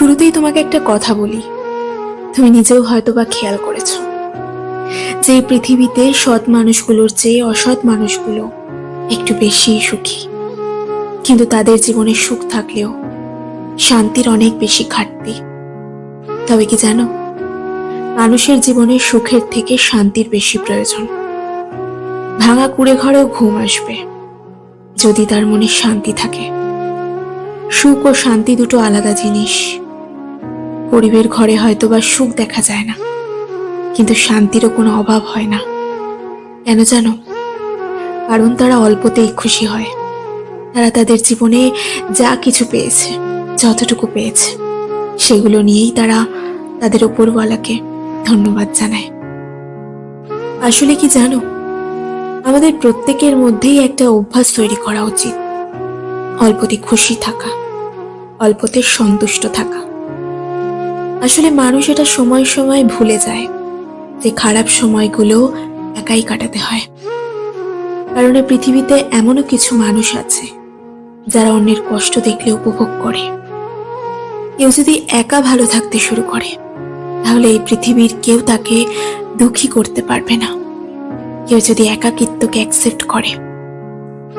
শুরুতেই তোমাকে একটা কথা বলি। তুমি নিজেও হয়তো বা খেয়াল করেছ। যে পৃথিবীতে সৎ মানুষগুলোর চেয়ে অসৎ মানুষগুলো একটু বেশি সুখী। কিন্তু তাদের জীবনে সুখ থাকলেও শান্তির অনেক বেশি ঘাটতি। তবে কি জানো? মানুষের জীবনে সুখের থেকে শান্তির বেশি প্রয়োজন। ভাঙা কুড়ে ঘরেও ঘুম আসবে, যদি তার মনে শান্তি থাকে। সুখ ও শান্তি দুটো আলাদা জিনিস। গরিবের ঘরে হয়তো বা সুখ দেখা যায় না। কিন্তু শান্তিরও কোনো অভাব হয় না। কেন জানো? কারণ তারা অল্পতেই খুশি হয়। তারা তাদের জীবনে যা কিছু পেয়েছে, যতটুকু পেয়েছে, সেগুলো নিয়েই তারা তাদের ওপরওয়ালাকে ধন্যবাদ জানায়। আসলে কি জানো? আমাদের প্রত্যেকের মধ্যেই একটা অভ্যাস তৈরি করা উচিত। অল্পতে খুশি থাকা, অল্পতে সন্তুষ্ট থাকা। আসলে মানুষ এটা সময় সময় ভুলে যায় যে খারাপ সময়গুলো একাই কাটাতে হয়। কারণ পৃথিবীতে এমনও কিছু মানুষ আছে যারা অন্যের কষ্ট দেখলে উপভোগ করে। কেউ যদি একা ভালো থাকতে শুরু করে, তাহলে এই পৃথিবীর কেউ তাকে দুঃখী করতে পারবে না। কেউ যদি একাকিত্বকে অ্যাকসেপ্ট করে,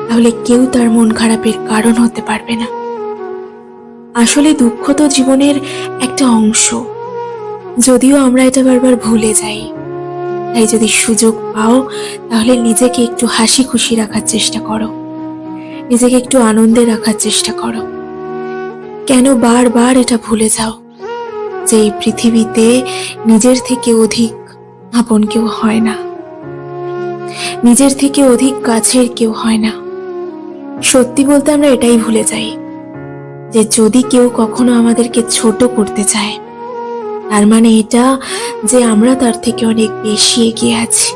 তাহলে কেউ তার মন খারাপের কারণ হতে পারবে না। আসলে দুঃখ তো জীবনের একটা অংশ। যদিও আমরা এটা বারবার ভুলে যাই। তাই যদি সুযোগ পাও, তাহলে নিজেকে একটু হাসি খুশি রাখার চেষ্টা করো। নিজেকে একটু আনন্দে রাখার চেষ্টা করো। কেন বারবার এটা ভুলে যাও? যে এই পৃথিবীতে নিজের থেকে অধিক আপন কেউ হয় না। নিজের থেকে অধিক কাছের কেউ হয় না। সত্যি বলতে আমরা এটাই ভুলে যাই। যে যদি কেউ কখনো আমাদেরকে ছোট করতে চায়, তার মানে এটা যে আমরা তার থেকে অনেক বেশি এগিয়ে আছি।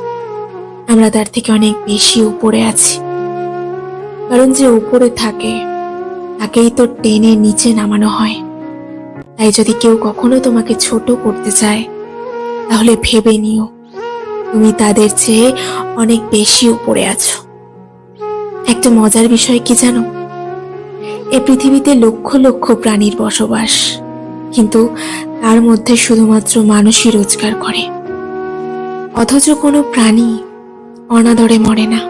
আমরা তার থেকে অনেক বেশি উপরে আছি। কারণ যে উপরে থাকে, তাকেই তো টেনে নিচে নামানো হয়। তাই যদি কেউ কখনো তোমাকে ছোট করতে চায়, তাহলে ভেবে নিও, তুমি তাদের চেয়ে অনেক বেশি উপরে আছো। একটা মজার বিষয় কি জানো? এ পৃথিবীতে লক্ষ লক্ষ প্রাণীর বসবাস। কিন্তু তার মধ্যে শুধুমাত্র মানুষই রোজগার করে। অথচ কোনো প্রাণী অনাদরে মরে না।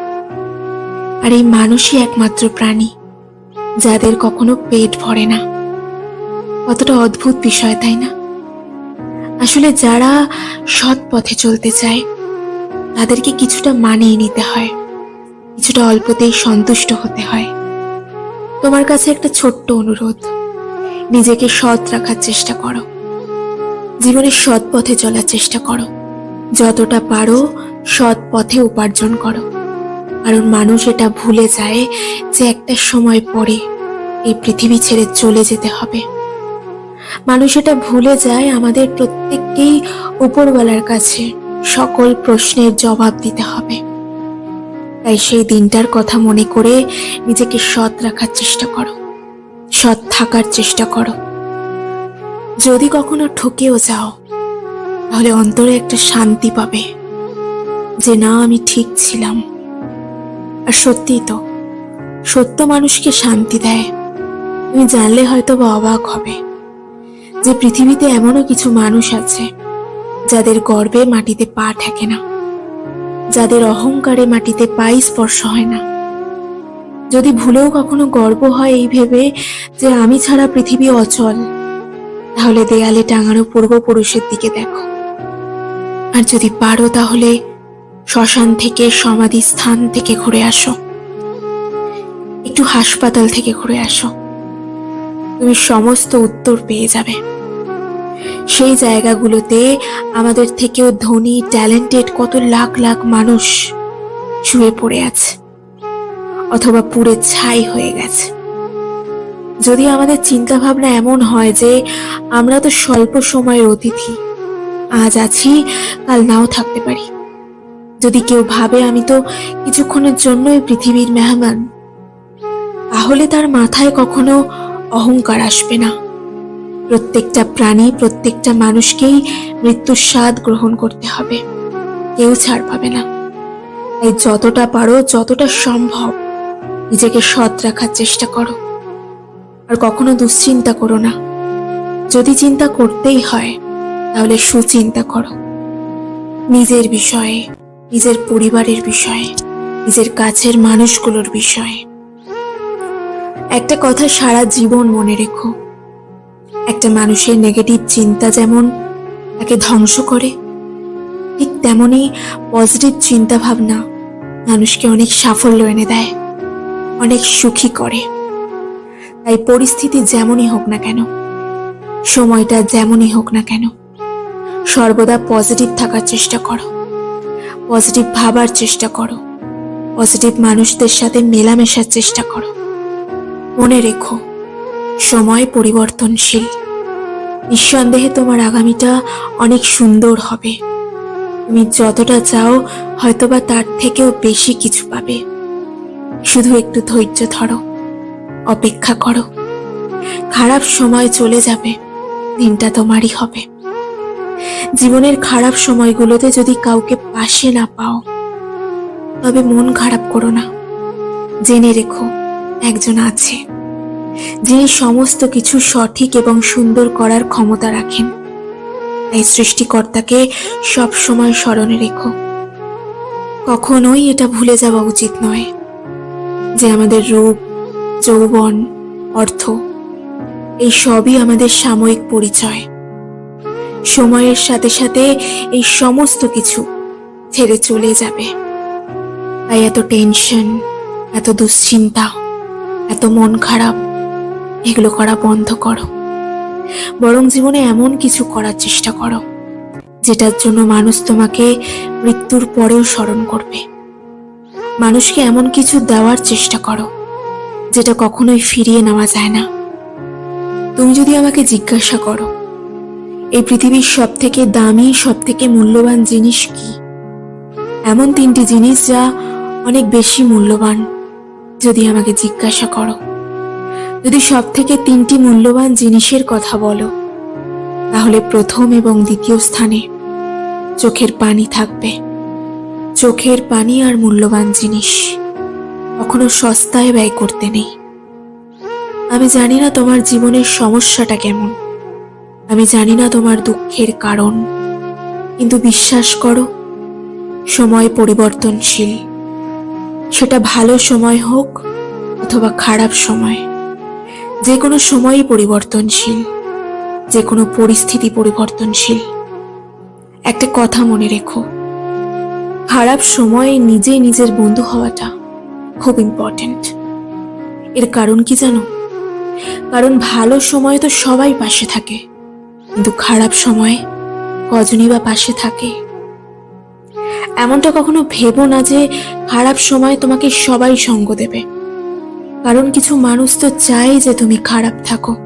আর এই মানুষই একমাত্র প্রাণী, যাদের কখনো পেট ভরে না। কতটা অদ্ভুত বিষয়, তাই না? আসলে যারা সৎ পথে চলতে চায়, তাদেরকে কিছুটা মানিয়ে নিতে হয়, কিছুটা অল্পতেই সন্তুষ্ট হতে হয়। তোমার কাছে একটা ছোট্ট অনুরোধ। নিজেকে সৎ রাখার চেষ্টা করো। জীবনে সৎ পথে চলার চেষ্টা করো। যতটা পারো সৎ পথে উপার্জন করো। কারণ মানুষ এটা ভুলে যায় যে একটা সময় পরে এই পৃথিবী ছেড়ে চলে যেতে হবে। মানুষ এটা ভুলে যায় আমাদের প্রত্যেককেই উপরওয়ালার কাছে সকল প্রশ্নের জবাব দিতে হবে। তাই সেই দিনটার কথা মনে করে নিজেকে সৎ রাখার চেষ্টা করো। সৎ থাকার চেষ্টা করো। যদি কখনো ঠকেও যাও, তাহলে অন্তরে একটা শান্তি পাবে যে না, আমি ঠিক ছিলাম। আর সত্যিই তো, সত্য মানুষকে শান্তি দেয়। তুমি জানলে হয়তো বা অবাক হবে যে পৃথিবীতে এমনও কিছু মানুষ আছে যাদের গর্বে মাটিতে পা ঠেকে না। যাদের অহংকারে মাটিতে পাই স্পর্শ হয় না। যদি ভুলেও কখনো গর্ব হয় এই ভেবে যে আমি ছাড়া পৃথিবী অচল, তাহলে দেয়ালে টাঙানো পূর্বপুরুষের দিকে দেখো। আর যদি পারো তাহলে শ্মশান থেকে সমাধি স্থান থেকে ঘুরে আসো। একটু হাসপাতাল থেকে ঘুরে আসো। তুমি সমস্ত উত্তর পেয়ে যাবে। সেই জায়গাগুলোতে আমাদের থেকেও ধনী ট্যালেন্টেড কত লাখ লাখ মানুষ শুয়ে পড়ে আছে, অথবা পুড়ে ছাই হয়ে গেছে। যদি আমাদের চিন্তা ভাবনা এমন হয় যে আমরা তো স্বল্প সময়ের অতিথি, আজ আছি, কাল নাও থাকতে পারি। যদি কেউ ভাবে আমি তো কিছুক্ষণের জন্যই পৃথিবীর মেহমান, তাহলে তার মাথায় কখনো অহংকার আসবে না। প্রত্যেকটা প্রাণী, প্রত্যেকটা মানুষকেই মৃত্যুর স্বাদ গ্রহণ করতে হবে। কেউ ছাড় পাবে না। তাই যতটা পারো, যতটা সম্ভব নিজেকে সৎ রাখার চেষ্টা করো। আর কখনো দুশ্চিন্তা করো না। যদি চিন্তা করতেই হয়, তাহলে সুচিন্তা করো। নিজের বিষয়ে, নিজের পরিবারের বিষয়ে, নিজের কাছের মানুষগুলোর বিষয়ে। একটা কথা সারা জীবন মনে রেখো। একটা মানুষের নেগেটিভ চিন্তা যেমন তাকে ধ্বংস করে, ঠিক তেমনি পজিটিভ চিন্তা ভাবনা মানুষকে অনেক সাফল্য এনে দেয়, অনেক সুখী করে। তাই পরিস্থিতি যেমনই হোক না কেন, সময়টা যেমনই হোক না কেন, সর্বদা পজিটিভ থাকার চেষ্টা করো পজিটিভ ভাবার চেষ্টা করো পজিটিভ মানুষদের সাথে মেলামেশার চেষ্টা করো। মনে রেখো সময় পরিবর্তনশীল। নিঃসন্দেহে তোমার আগামীটা অনেক সুন্দর হবে। তুমি যতটা চাও, হয়তোবা তার থেকেও বেশি কিছু পাবে। শুধু একটু ধৈর্য ধরো, অপেক্ষা করো। খারাপ সময় চলে যাবে, দিনটা তোমারই হবে। জীবনের খারাপ সময়গুলোতে যদি কাউকে পাশে না পাও, তবে মন খারাপ করো না। জেনে রেখো, একজন আছে। যিনি সমস্ত কিছু সঠিক এবং সুন্দর করার ক্ষমতা রাখেন। তাই সৃষ্টিকর্তাকে সব সময় স্মরণে রেখো। কখনোই এটা ভুলে যাওয়া উচিত নয় যে আমাদের রূপ, যৌবন, অর্থ, এই সবই আমাদের সাময়িক পরিচয়। সময়ের সাথে সাথে এই সমস্ত কিছু ছেড়ে চলে যাবে। তাই এত টেনশন, এত দুশ্চিন্তা, এত মন খারাপ এগুলো করা বন্ধ করো। বরং জীবনে এমন কিছু করার চেষ্টা করো, যেটার জন্য মানুষ তোমাকে মৃত্যুর পরেও স্মরণ করবে। মানুষকে এমন কিছু দেওয়ার চেষ্টা করো, যেটা কখনোই ফিরিয়ে নেওয়া যায় না। তুমি যদি আমাকে জিজ্ঞাসা করো, এই পৃথিবীর সব থেকে দামি সব থেকে মূল্যবান জিনিস কি? এমন তিনটি জিনিস যা অনেক বেশি মূল্যবান, যদি আমাকে জিজ্ঞাসা করো। যদি সব থেকে তিনটি মূল্যবান জিনিসের কথা বলো, তাহলে প্রথম এবং দ্বিতীয় স্থানে চোখের পানি থাকবে। চোখের পানি আর মূল্যবান জিনিস কখনো সস্তায় ব্যয় করতে নেই। আমি জানি না তোমার জীবনের সমস্যাটা কেমন। আমি জানি না তোমার দুঃখের কারণ। কিন্তু বিশ্বাস করো, সময় পরিবর্তনশীল। সেটা ভালো সময় হোক অথবা খারাপ সময়। যে কোনো সময়ই পরিবর্তনশীল, যে কোনো পরিস্থিতি পরিবর্তনশীল। একটা কথা মনে রেখো, খারাপ সময়ে নিজে নিজের বন্ধু হওয়াটা খুব ইম্পর্ট্যান্ট এর কারণ কি জানো? কারণ ভালো সময় তো সবাই পাশে থাকে, কিন্তু খারাপ সময়ে কজনই বা পাশে থাকে। এমনটা কখনো ভেবো না যে খারাপ সময় তোমাকে সবাই সঙ্গ দেবে। কারণ কিছু মানুষ তো চায় যে তুমি খারাপ থাকো।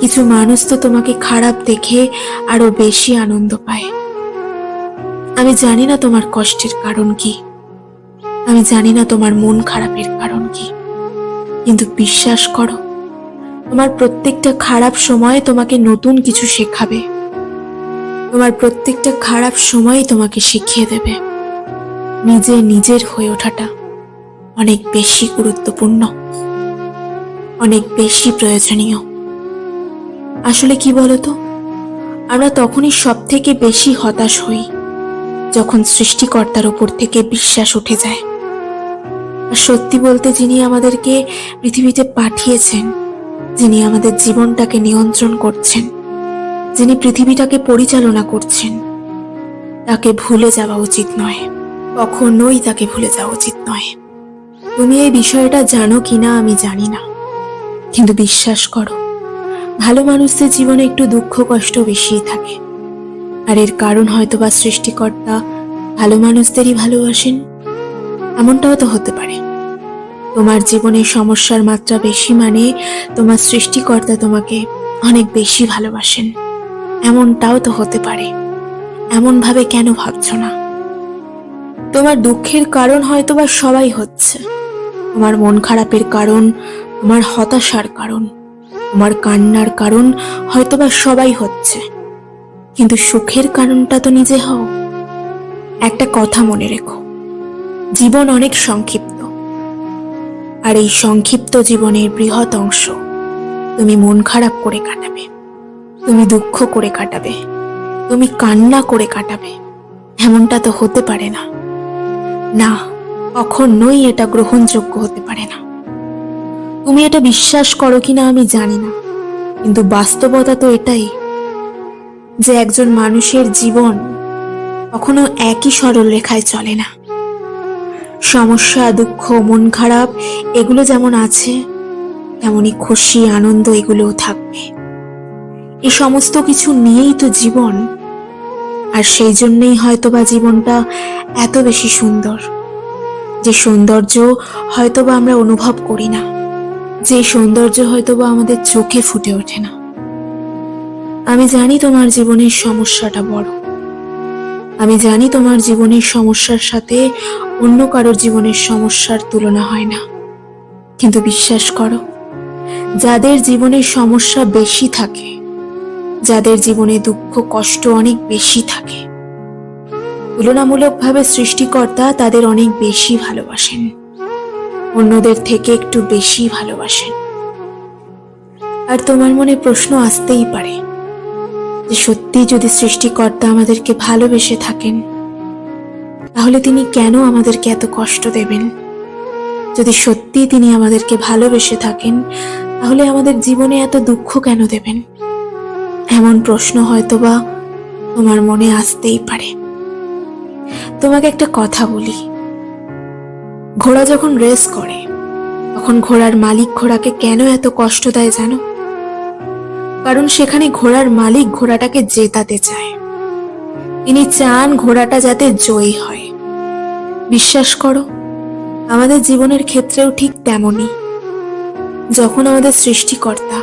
কিছু মানুষ তো তোমাকে খারাপ দেখে আরও বেশি আনন্দ পায়। আমি জানি না তোমার কষ্টের কারণ কি। আমি জানি না তোমার মন খারাপের কারণ কি। কিন্তু বিশ্বাস করো, তোমার প্রত্যেকটা খারাপ সময় তোমাকে নতুন কিছু শেখাবে। তোমার প্রত্যেকটা খারাপ সময় তোমাকে শিখিয়ে দেবে। নিজে নিজের হয়ে ওঠাটা। অনেক বেশি গুরুত্বপূর্ণ, অনেক বেশি প্রয়োজনীয়। আসলে কি বলতো? আমরা তখনই সব থেকে বেশি হতাশ হই যখন সৃষ্টিকর্তার উপর থেকে বিশ্বাস উঠে যায়। আর সত্যি বলতে যিনি আমাদেরকে পৃথিবীতে পাঠিয়েছেন, যিনি আমাদের জীবনটাকে নিয়ন্ত্রণ করছেন, যিনি পৃথিবীটাকে পরিচালনা করছেন, তাকে ভুলে যাওয়া উচিত নয়, কখনোই তাকে ভুলে যাওয়া উচিত নয়। তুমি এই বিষয়টা জানো কিনা আমি জানি না। কিন্তু বিশ্বাস করো, ভালো মানুষদের জীবনে একটু দুঃখ, কষ্ট বেশিই থাকে। আর এর কারণ হয়তো বা সৃষ্টিকর্তা ভালো মানুষদেরই ভালোবাসেন, এমনটাও তো হতে পারে। তোমার জীবনে সমস্যার মাত্রা বেশি মানে তোমার সৃষ্টিকর্তা তোমাকে অনেক বেশি ভালোবাসেন। এমনটাও তো হতে পারে। এমন ভাবে কেন ভাবছ না? তোমার দুঃখের কারণ হয়তো বা সবাই হচ্ছে। তোমার মন খারাপের কারণ তোমার হতাশার কারণ তোমার কান্নার কারণ হয়তোবা সবাই হচ্ছে। কিন্তু সুখের কারণটা তো নিজে হও। একটা কথা মনে রেখো, জীবন অনেক সংক্ষিপ্ত। আর এই সংক্ষিপ্ত জীবনের বৃহৎ অংশ তুমি মন খারাপ করে কাটাবে, তুমি দুঃখ করে কাটাবে, তুমি কান্না করে কাটাবে, এমনটা তো হতে পারে না। না কখনোই এটা গ্রহণযোগ্য হতে পারে না। তুমি এটা বিশ্বাস করো কিনা আমি জানি না, কিন্তু বাস্তবতা তো এটাই যে একজন মানুষের জীবন কখনো একই সরল রেখায় চলে না। সমস্যা, দুঃখ, মন খারাপ, এগুলো যেমন আছে তেমনই খুশি, আনন্দ এগুলোও থাকবে। এই সমস্ত কিছু নিয়েই তো জীবন, আর সেই জন্যেই হয়তোবা জীবনটা এত বেশি সুন্দর। যে সৌন্দর্য হয়তোবা আমরা অনুভব করি না, যে সৌন্দর্য হয়তোবা আমাদের চোখে ফুটে ওঠে না। আমি জানি তোমার জীবনের সমস্যাটা বড়। আমি জানি তোমার জীবনের সমস্যার সাথে অন্য কারোর জীবনের সমস্যার তুলনা হয় না। কিন্তু বিশ্বাস করো, যাদের জীবনের সমস্যা বেশি থাকে, যাদের জীবনে দুঃখ, কষ্ট অনেক বেশি থাকে তুলনামূলকভাবে সৃষ্টিকর্তা তাদের অনেক বেশি ভালোবাসেন। অন্যদের থেকে একটু বেশি ভালোবাসেন। আর তোমার মনে প্রশ্ন আসতেই পারে যে সত্যি যদি সৃষ্টিকর্তা আমাদেরকে ভালোবেসে থাকেন, তাহলে তিনি কেন আমাদেরকে এত কষ্ট দেবেন? যদি সত্যি তিনি আমাদেরকে ভালোবেসে থাকেন, তাহলে আমাদের জীবনে এত দুঃখ কেন দেবেন? এমন প্রশ্ন হয়তোবা তোমার মনে আসতেই পারে। তোমাকে একটা কথা বলি। ঘোড়া যখন রেস করে, তখন ঘোড়ার মালিক ঘোড়াকে কেন এত কষ্ট দেয় জানো? কারণ সেখানে ঘোড়ার মালিক ঘোড়াটাকে জেতাতে চায়। তিনি চান ঘোড়াটা যাতে জয়ী হয়। বিশ্বাস করো, আমাদের জীবনের ক্ষেত্রেও ঠিক তেমনই। যখন আমাদের সৃষ্টিকর্তা,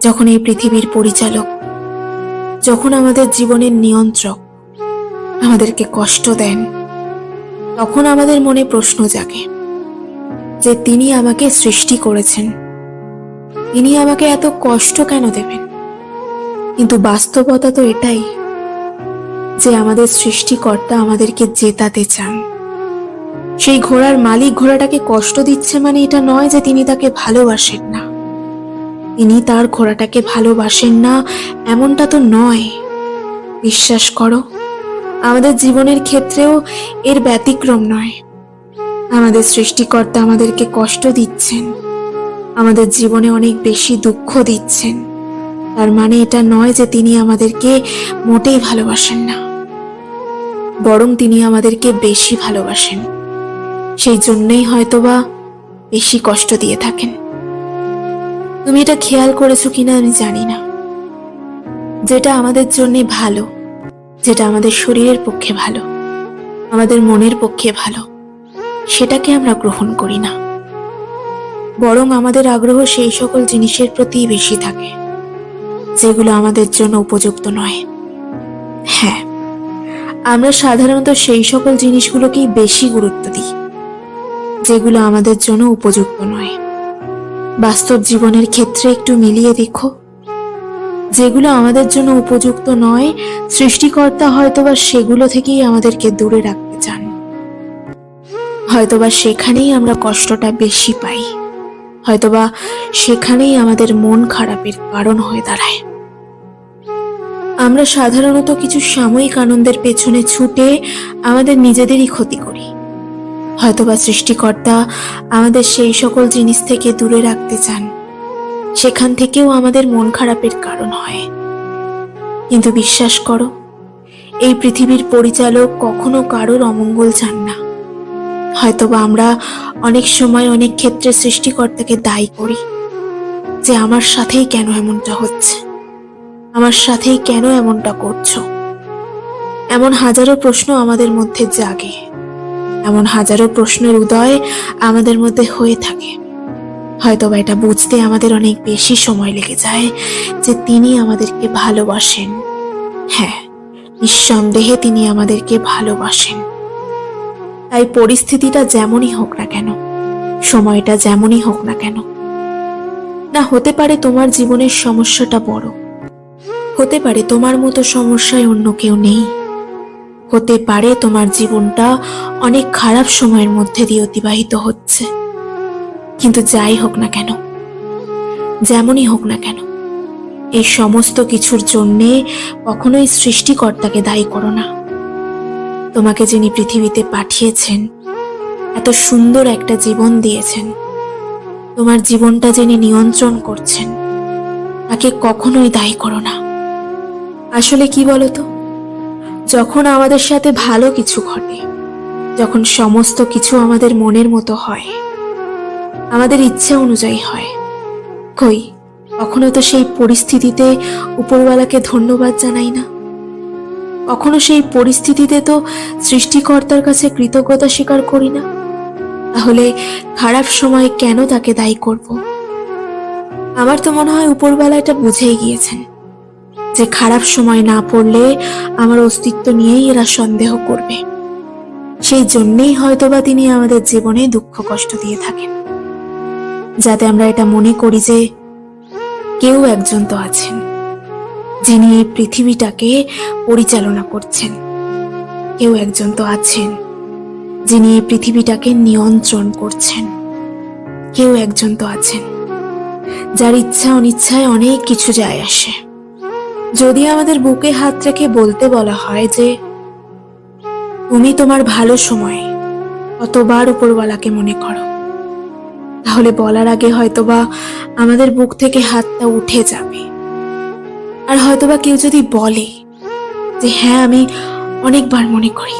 যখন এই পৃথিবীর পরিচালক, যখন আমাদের জীবনের নিয়ন্ত্রক আমাদেরকে কষ্ট দেন। তখন আমাদের মনে প্রশ্ন জাগে যে তিনি আমাকে সৃষ্টি করেছেন। তিনি আমাকে এত কষ্ট কেন দেবেন? কিন্তু বাস্তবতা তো এটাই যে আমাদের সৃষ্টিকর্তা আমাদেরকে জেতাতে চান। সেই ঘোড়ার মালিক ঘোড়াটাকে কষ্ট দিচ্ছে মানে এটা নয় যে তিনি তাকে ভালোবাসেন না। তিনি তার ঘোড়াটাকে ভালোবাসেন না, এমনটা তো নয়। বিশ্বাস করো আমাদের জীবনের ক্ষেত্রেও এর ব্যতিক্রম নয়। আমাদের সৃষ্টিকর্তা আমাদেরকে কষ্ট দিচ্ছেন। আমাদের জীবনে অনেক বেশি দুঃখ দিচ্ছেন। তার মানে এটা নয় যে তিনি আমাদেরকে মোটেই ভালোবাসেন না। বরং তিনি আমাদেরকে বেশি ভালোবাসেন। সেই জন্যই হয়তোবা বেশি কষ্ট দিয়ে থাকেন। তুমি এটা খেয়াল করেছ কিনা আমি জানি না। যেটা আমাদের জন্যে ভালো। যেটা আমাদের শরীরের পক্ষে ভালো, আমাদের মনের পক্ষে ভালো, সেটাকে আমরা গ্রহণ করি না। বরং আমাদের আগ্রহ সেই সকল জিনিসের প্রতি বেশি থাকে, যেগুলো আমাদের জন্য উপযুক্ত নয়। হ্যাঁ আমরা সাধারণত সেই সকল জিনিসগুলোকেই বেশি গুরুত্ব দিই, যেগুলো আমাদের জন্য উপযুক্ত নয়। বাস্তব জীবনের ক্ষেত্রে একটু মিলিয়ে দেখো। যেগুলো আমাদের জন্য উপযুক্ত নয়, সৃষ্টিকর্তা হয়তোবা সেগুলো থেকেই আমাদেরকে দূরে রাখতে চান। হয়তোবা সেখানেই আমরা কষ্টটা বেশি পাই। হয়তোবা সেখানেই আমাদের মন খারাপের কারণ হয়ে দাঁড়ায়। আমরা সাধারণত কিছু সাময়িক আনন্দের পেছনে ছুটে আমাদের নিজেদেরই ক্ষতি করি। হয়তোবা সৃষ্টিকর্তা আমাদের সেই সকল জিনিস থেকে দূরে রাখতে চান। সেখান থেকেও আমাদের মন খারাপের কারণ হয়। কিন্তু বিশ্বাস করো, এই পৃথিবীর পরিচালক কখনো কারোর অমঙ্গল চান না। হয়তোবা আমরা অনেক সময় অনেক ক্ষেত্রে সৃষ্টিকর্তাকে দায়ী করি যে আমার সাথেই কেন এমনটা হচ্ছে, আমার সাথেই কেন এমনটা করছ। এমন হাজারো প্রশ্ন আমাদের মধ্যে জাগে, এমন হাজারো প্রশ্নের উদয় আমাদের মধ্যে হয়ে থাকে। হয়তোবা এটা বুঝতে আমাদের অনেক বেশি সময় লেগে যায় যে তিনি আমাদেরকে ভালোবাসেন। হ্যাঁ নিঃসন্দেহে তিনি আমাদেরকে ভালোবাসেন। তাই পরিস্থিতিটা যেমনই হোক না কেন, সময়টা যেমনই হোক না কেন, না হতে পারে তোমার জীবনের সমস্যাটা বড়, হতে পারে তোমার মতো সমস্যায় অন্য কেউ নেই, হতে পারে তোমার জীবনটা অনেক খারাপ সময়ের মধ্যে দিয়ে অতিবাহিত হচ্ছে। কিন্তু যাই হোক না কেন, যেমনই হোক না কেন, এই সমস্ত কিছুর জন্যে কখনোই সৃষ্টিকর্তাকে দায়ী করো না। তোমাকে যিনি পৃথিবীতে পাঠিয়েছেন, এত সুন্দর একটা জীবন দিয়েছেন, তোমার জীবনটা যিনি নিয়ন্ত্রণ করছেন, তাকে কখনোই দায়ী করো না। আসলে কি বলতো, যখন আমাদের সাথে ভালো কিছু ঘটে, যখন সমস্ত কিছু আমাদের মনের মতো হয় আমাদের ইচ্ছে অনুযায়ী হয়। কই, কখনো তো সেই পরিস্থিতিতে উপরওয়ালাকে ধন্যবাদ জানাই না। কখনো সেই পরিস্থিতিতে তো সৃষ্টিকর্তার কাছে কৃতজ্ঞতা স্বীকার করি না। তাহলে খারাপ সময় কেন তাকে দায়ী করব? আমার তো মনে হয় উপরওয়ালা এটা বুঝেই গিয়েছেন। যে খারাপ সময় না পড়লে আমার অস্তিত্ব নিয়েই এরা সন্দেহ করবে। সেই জন্যেই হয়তোবা তিনি আমাদের জীবনে দুঃখ কষ্ট দিয়ে থাকেন। যাতে আমরা এটা মনে করি যে কেউ একজন তো আছেন, যিনি এই পৃথিবীটাকে পরিচালনা করছেন। কেউ একজন তো আছেন, যিনি এই পৃথিবীটাকে নিয়ন্ত্রণ করছেন। কেউ একজন তো আছেন, যার ইচ্ছা অনিচ্ছায় অনেক কিছু যায় আসে। যদি আমাদের বুকে হাত রেখে বলতে বলা হয় যে, তুমি তোমার ভালো সময় কতবার উপরওয়ালাকে মনে করো? তাহলে বলার আগে হয়তোবা আমাদের বুক থেকে হাতটা উঠে যাবে। আর হয়তোবা কেউ যদি বলে যে হ্যাঁ আমি অনেকবার মনে করি।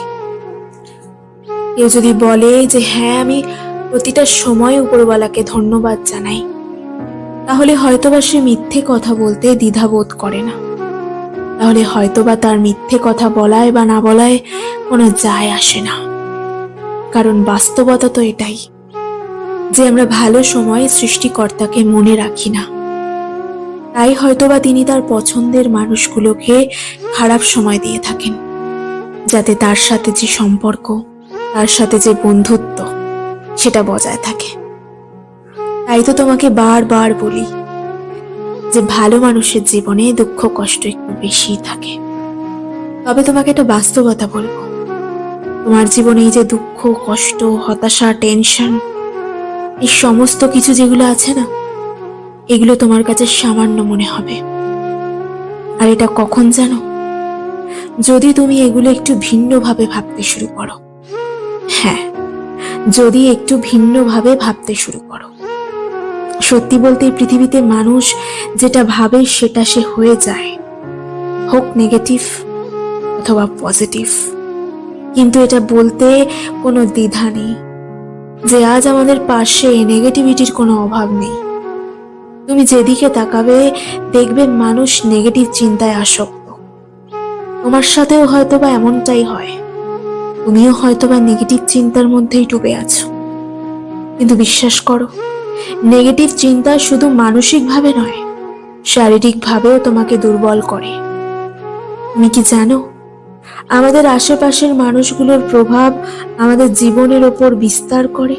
কেউ যদি বলে যে হ্যাঁ আমি প্রতিটা সময় উপরওয়ালাকে ধন্যবাদ জানাই। তাহলে হয়তোবা সে মিথ্যে কথা বলতে দ্বিধাবোধ করে না। তাহলে হয়তোবা তার মিথ্যে কথা বলায় বা না বলায় কোনো যায় আসে না। কারণ বাস্তবতা তো এটাই। যে আমরা ভালো সময়ে সৃষ্টিকর্তাকে মনে রাখি না। তাই হয়তোবা তিনি তার পছন্দের মানুষগুলোকে খারাপ সময় দিয়ে থাকেন, যাতে তার সাথে যে সম্পর্ক, তার সাথে যে বন্ধুত্ব, সেটা বজায় থাকে। তাই তো তোমাকে বারবার বলি যে ভালো মানুষের জীবনে দুঃখ, কষ্ট একটু বেশিই থাকে। তবে তোমাকে একটা বাস্তবতা বলব। তোমার জীবনে এই যে দুঃখ, কষ্ট, হতাশা, টেনশন এই সমস্ত কিছু যেগুলো আছে না, এগুলো তোমার কাছে সামান্য মনে হবে। আর এটা কখন জানো? যদি তুমি এগুলো একটু ভিন্নভাবে ভাবতে শুরু করো। হ্যাঁ যদি একটু ভিন্নভাবে ভাবতে শুরু করো। সত্যি বলতে পৃথিবীতে মানুষ যেটা ভাবে সেটা সে হয়ে যায়। হোক নেগেটিভ অথবা পজিটিভ। কিন্তু এটা বলতে কোনো দ্বিধা নেই। যে আজ আমাদের পাশে নেগেটিভিটির কোনো অভাব নেই। তুমি যেদিকে তাকাবে, দেখবে মানুষ নেগেটিভ চিন্তায় আসক্ত। তোমার সাথেও হয়তোবা এমনটাই হয়। তুমিও হয়তোবা নেগেটিভ চিন্তার মধ্যেই ডুবে আছো। কিন্তু বিশ্বাস করো নেগেটিভ চিন্তা শুধু মানসিকভাবে নয়, শারীরিকভাবেও তোমাকে দুর্বল করে। তুমি কি জানো আমাদের আশেপাশের মানুষগুলোর প্রভাব আমাদের জীবনের ওপর বিস্তার করে।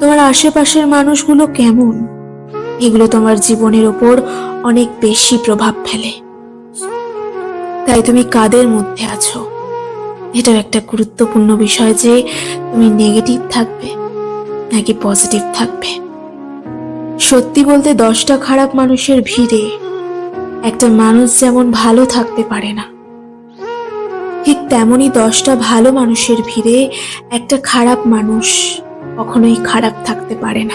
তোমার আশেপাশের মানুষগুলো কেমন? এগুলো তোমার জীবনের ওপর অনেক বেশি প্রভাব ফেলে। তাই তুমি কাদের মধ্যে আছো? এটাও একটা গুরুত্বপূর্ণ বিষয় যে তুমি নেগেটিভ থাকবে নাকি পজিটিভ থাকবে। সত্যি বলতে দশটা খারাপ মানুষের ভিড়ে একটা মানুষ যেমন ভালো থাকতে পারে না ঠিক তেমনই দশটা ভালো মানুষের ভিড়ে একটা খারাপ মানুষ কখনোই খারাপ থাকতে পারে না।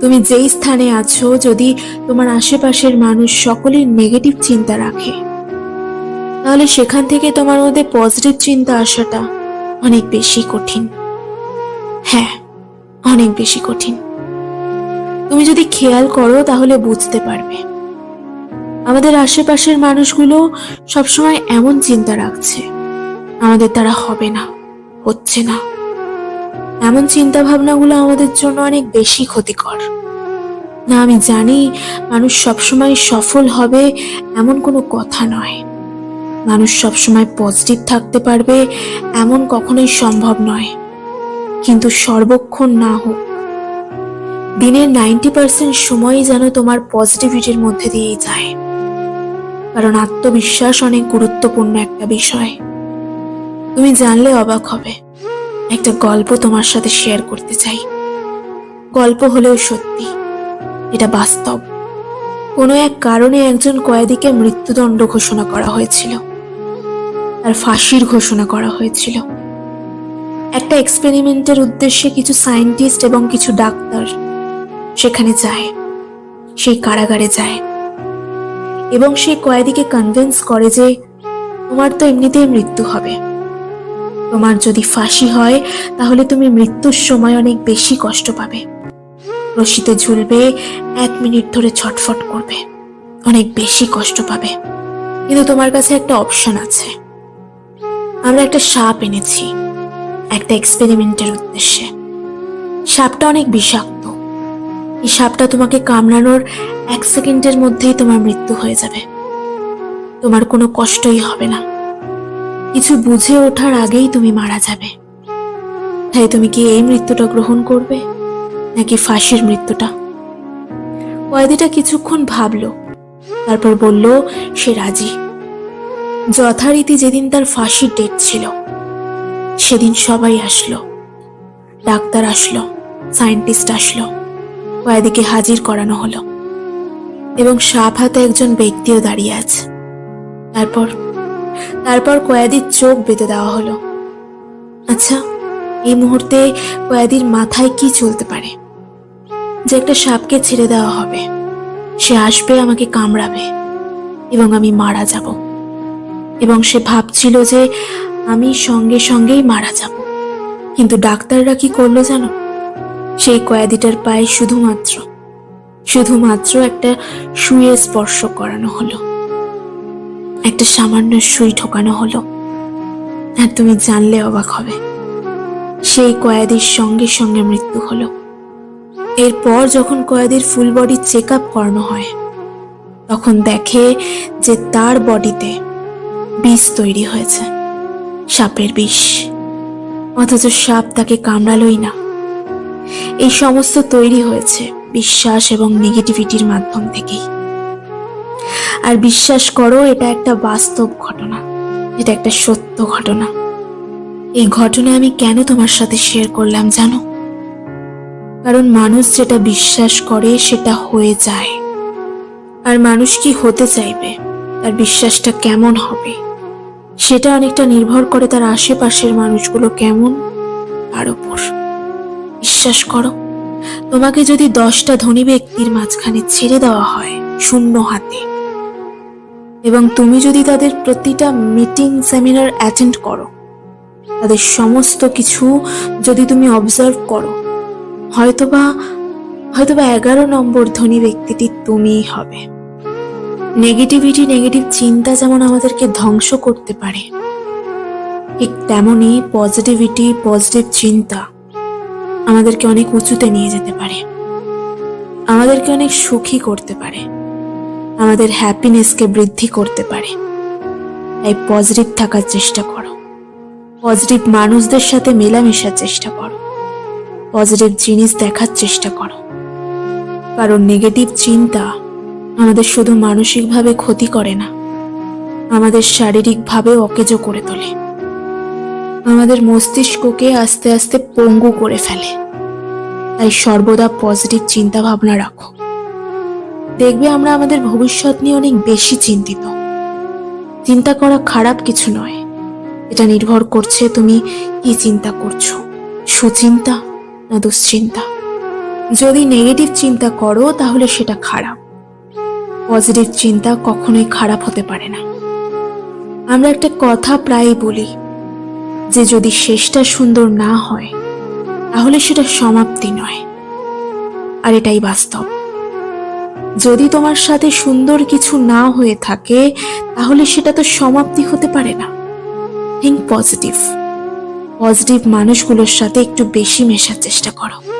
তুমি যেই স্থানে আছো, যদি তোমার আশেপাশের মানুষ সকলেই নেগেটিভ চিন্তা রাখে, তাহলে সেখান থেকে তোমার মধ্যে পজিটিভ চিন্তা আসাটা অনেক বেশি কঠিন। হ্যাঁ অনেক বেশি কঠিন। তুমি যদি খেয়াল করো, তাহলে বুঝতে পারবে। আমাদের আশেপাশের মানুষগুলো সবসময় এমন চিন্তা রাখছে। আমাদের দ্বারা হবে না, হচ্ছে না। এমন চিন্তা ভাবনাগুলো আমাদের জন্য অনেক বেশি ক্ষতিকর। না, আমি জানি মানুষ সবসময় সফল হবে এমন কোনো কথা নয়। মানুষ সবসময় পজিটিভ থাকতে পারবে এমন কখনোই সম্ভব নয়। কিন্তু সর্বক্ষণ না হোক, দিনের নাইনটি পার্সেন্ট সময়ই যেন তোমার পজিটিভিটির মধ্যে দিয়েই যায়। কারণ আত্মবিশ্বাস অনেক গুরুত্বপূর্ণ একটা বিষয়। তুমি জানলে অবাক হবে। একটা গল্প তোমার সাথে শেয়ার করতে চাই। গল্প হলেও সত্যি, এটা বাস্তব। কোনো এক কারণে একজন কয়েদিকে মৃত্যুদণ্ড ঘোষণা করা হয়েছিল। আর ফাঁসির ঘোষণা করা হয়েছিল। একটা এক্সপেরিমেন্টের উদ্দেশ্যে কিছু সায়েন্টিস্ট এবং কিছু ডাক্তার সেখানে যায়। সেই কারাগারে যায়। এবং সেই কয়েদিকে কনভিন্স করে যে তোমার তো এমনিতেই মৃত্যু হবে। তোমার যদি ফাঁসি হয়, তাহলে তুমি মৃত্যুর সময় অনেক বেশি কষ্ট পাবে। রশিতে ঝুলবে, এক মিনিট ধরে ছটফট করবে। অনেক বেশি কষ্ট পাবে। কিন্তু তোমার কাছে একটা অপশন আছে। আমরা একটা সাপ এনেছি, একটা এক্সপেরিমেন্টের উদ্দেশ্যে। সাপটা অনেক বিষাক্ত। এই সাপটা তোমাকে কামড়ানোর এক সেকেন্ডের মধ্যেই তোমার মৃত্যু হয়ে যাবে। তোমার কোনো কষ্টই হবে না। কিছু বুঝে ওঠার আগেই তুমি মারা যাবে। তাই তুমি কি এই মৃত্যুটা গ্রহণ করবে, নাকি ফাঁসির মৃত্যুটা? কয়েদিটা কিছুক্ষণ ভাবলো, তারপর বলল, সে রাজি। যথারীতি যেদিন তার ফাঁসির ডেট ছিল, সেদিন সবাই আসলো। ডাক্তার আসলো সায়েন্টিস্ট আসলো। কয়েদিকে হাজির করানো হলো। এবং সাপ হাতে একজন ব্যক্তিও দাঁড়িয়ে আছে। তারপর তারপর কয়েদির চোখ বেঁধে দেওয়া হলো। আচ্ছা এই মুহূর্তে কয়াদির মাথায় কি চলতে পারে? যে একটা সাপকে ছেড়ে দেওয়া হবে। সে আসবে, আমাকে কামড়াবে, এবং আমি মারা যাব। এবং সে ভাবছিল যে আমি সঙ্গে সঙ্গেই মারা যাব। কিন্তু ডাক্তাররা কি করল জানো? সেই কয়েদিটার পায়ে শুধুমাত্র শুধুমাত্র একটা সুয়ে স্পর্শ করানো হলো। একটা সামান্য সুই ঠোকানো হলো। আর তুমি জানলে অবাক হবে। সেই কয়েদির সঙ্গে সঙ্গে মৃত্যু হলো। এরপর যখন কয়েদির ফুল বডি চেক আপ করানো হয়, তখন দেখে যে তার বডিতে বিষ তৈরি হয়েছে। সাপের বিষ। অথচ সাপ তাকে কামড়ালোই না। এই সমস্ত তৈরি হয়েছে। বিশ্বাস এবং নেগেটিভিটির মাধ্যম থেকেই। আর বিশ্বাস করো, এটা একটা বাস্তব ঘটনা। এটা একটা সত্য ঘটনা। এই ঘটনা আমি কেন তোমার সাথে শেয়ার করলাম জানো? কারণ মানুষ যেটা বিশ্বাস করে, সেটা হয়ে যায়। আর মানুষ কি হতে চাইবে? তার বিশ্বাসটা কেমন হবে? সেটা অনেকটা নির্ভর করে তার আশেপাশের মানুষগুলো কেমন? তার উপর। বিশ্বাস করো। তোমাকে যদি দশটা ধনী ব্যক্তির মাঝখানে ছেড়ে দেওয়া হয়, শূন্য হাতে। এবং তুমি যদি তাদের প্রতিটা মিটিং, সেমিনার অ্যাটেন্ড করো, তাদের সমস্ত কিছু যদি তুমি অবজার্ভ করো, হয়তোবা হয়তোবা এগারো নম্বর ধনী ব্যক্তিটি তুমিই হবে। নেগেটিভিটি নেগেটিভ চিন্তা যেমন আমাদেরকে ধ্বংস করতে পারে, ঠিক তেমনই পজিটিভিটি পজিটিভ চিন্তা আমাদেরকে অনেক উঁচুতে নিয়ে যেতে পারে। আমাদেরকে অনেক সুখী করতে পারে। আমাদের হ্যাপিনেসকে বৃদ্ধি করতে পারে। তাই পজিটিভ থাকার চেষ্টা করো। পজিটিভ মানুষদের সাথে মেলামেশার চেষ্টা করো। পজিটিভ জিনিস দেখার চেষ্টা করো। কারণ নেগেটিভ চিন্তা আমাদের শুধু মানসিকভাবে ক্ষতি করে না, আমাদের শারীরিকভাবে অকেজো করে তোলে। আমাদের মস্তিষ্ককে আস্তে আস্তে পঙ্গু করে ফেলে। তাই সর্বদা পজিটিভ চিন্তা ভাবনা রাখো। দেখবে আমরা আমাদের ভবিষ্যৎ নিয়ে অনেক বেশি চিন্তিত। চিন্তা করা খারাপ কিছু নয়। এটা নির্ভর করছে তুমি কি চিন্তা করছ। সুচিন্তা না দুশ্চিন্তা? যদি নেগেটিভ চিন্তা করো, তাহলে সেটা খারাপ। পজিটিভ চিন্তা কখনোই খারাপ হতে পারে না। আমরা একটা কথা প্রায়ই বলি যে যদি শেষটা সুন্দর না হয়, তাহলে সেটা সমাপ্তি নয়। আর এটাই বাস্তব। যদি তোমার সাথে সুন্দর কিছু না হয়ে থাকে, তাহলে সেটা তো সমাপ্তি হতে পারে না। থিঙ্ক পজিটিভ পজিটিভ মানুষগুলোর সাথে একটু বেশি মেশার চেষ্টা করো।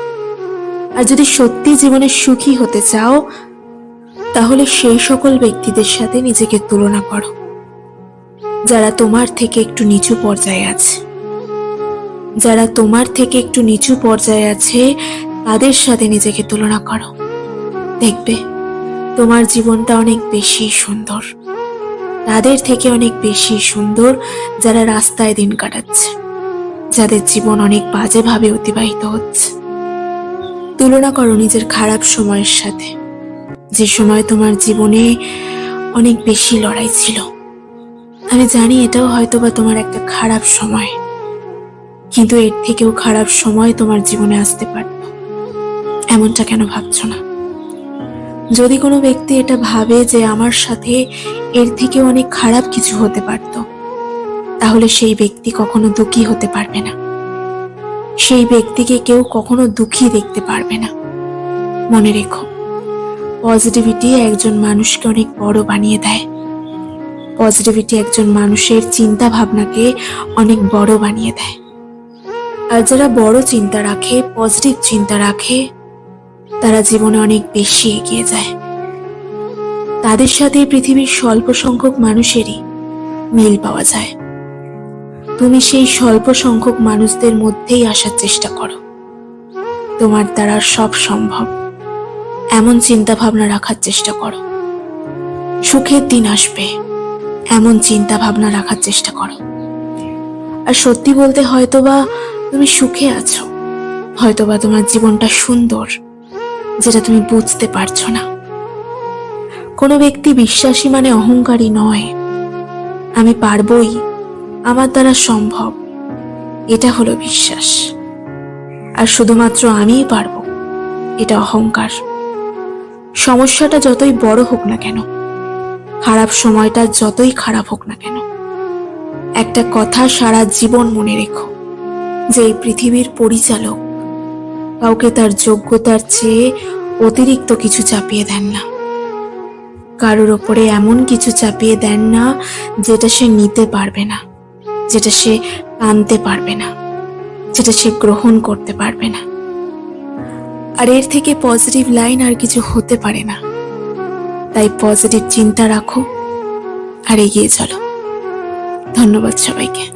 আর যদি সত্যি জীবনে সুখী হতে চাও, তাহলে সেই সকল ব্যক্তিদের সাথে নিজেকে তুলনা করো। যারা তোমার থেকে একটু নিচু পর্যায়ে আছে। যারা তোমার থেকে একটু নিচু পর্যায়ে আছে, তাদের সাথে নিজেকে তুলনা করো। দেখবে, তোমার জীবনটা অনেক বেশি সুন্দর। তাদের থেকে অনেক বেশি সুন্দর যারা রাস্তায় দিন কাটাচ্ছে, যাদের জীবন অনেক বাজেভাবে অতিবাহিত হচ্ছে। তুলনা করো নিজের খারাপ সময়ের সাথে। যে সময় তোমার জীবনে অনেক বেশি লড়াই ছিল। আমি জানি এটাও হয়তো বা তোমার একটা খারাপ সময়। কিন্তু এর থেকেও খারাপ সময় তোমার জীবনে আসতে পারত এমনটা কেন ভাবছ না? যদি কোনো ব্যক্তি এটা ভাবে যে আমার সাথে এর থেকে অনেক খারাপ কিছু হতে পারত, তাহলে সেই ব্যক্তি কখনো দুঃখী হতে পারবে না। সেই ব্যক্তিকে কেউ কখনো দুঃখী দেখতে পারবে না। মনে রেখো, পজিটিভিটি একজন মানুষকে অনেক বড় বানিয়ে দেয়। পজিটিভিটি একজন মানুষের চিন্তা ভাবনাকে অনেক বড় বানিয়ে দেয়। আর যারা বড় চিন্তা রাখে পজিটিভ চিন্তা রাখে, তারা জীবনে অনেক বেশি এগিয়ে যায়। তাদের সাথে পৃথিবীর স্বল্প সংখ্যক মানুষেরই মিল পাওয়া যায়। তুমি সেই স্বল্প সংখ্যক মানুষদের মধ্যেই আসার চেষ্টা করো। তোমার দ্বারা সব সম্ভব। এমন চিন্তা ভাবনা রাখার চেষ্টা করো। সুখের দিন আসবে। এমন চিন্তা ভাবনা রাখার চেষ্টা করো। আর সত্যি বলতে হয়তোবা তুমি সুখে আছো। হয়তোবা তোমার জীবনটা সুন্দর, যেটা তুমি বুঝতে পারছ না। কোনো ব্যক্তি বিশ্বাসী মানে অহংকারী নয়। আমি পারবই, আমার দ্বারা সম্ভব। এটা হলো বিশ্বাস। আর শুধুমাত্র আমিই পারব, এটা অহংকার। সমস্যাটা যতই বড় হোক না কেন, খারাপ সময়টা যতই খারাপ হোক না কেন, একটা কথা সারা জীবন মনে রেখো। যে এই পৃথিবীর পরিচালক, কাউকে তার যোগ্যতার চেয়ে অতিরিক্ত কিছু চাপিয়ে দেন না। কারোর ওপরে এমন কিছু চাপিয়ে দেন না যেটা সে নিতে পারবে না, যেটা সে আনতে পারবে না, যেটা সে গ্রহণ করতে পারবে না। আর এর থেকে পজিটিভ লাইন আর কিছু হতে পারে না। তাই পজিটিভ চিন্তা রাখো আর এগিয়ে চলো। ধন্যবাদ সবাইকে।